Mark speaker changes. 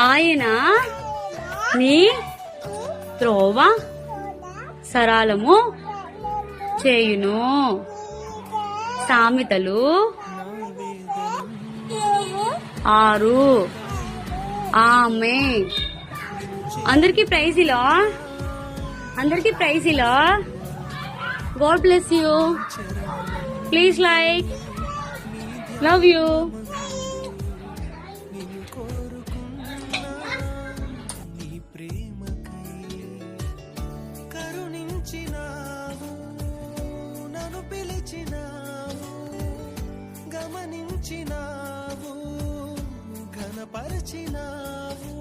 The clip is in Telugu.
Speaker 1: ఆయన నీ త్రోవ సరాలము చేయును. సామెతలు ఆరు. ఆమె. అందరికి ప్రైజ్ ఇలా. అందరికి ప్రైజ్ ఇలా. God bless you. Please like. Love you.
Speaker 2: కరుణించినావు నన్ను పిలిచినావు గమనించినావు ఘనపరిచినావు.